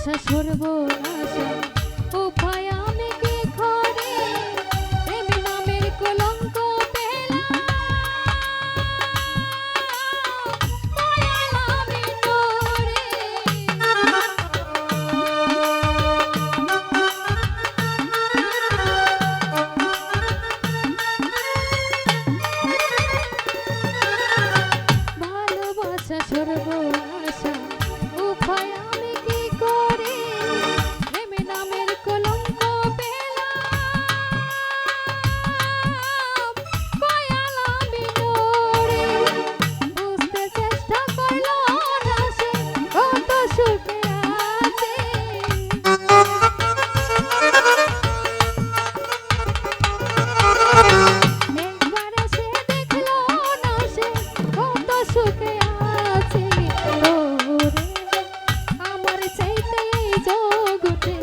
আশা সর্বনাশা উপায় আমি কি করে? প্রেম নামের কলঙ্ক ভালোবাসা সর্বনাশা জগতে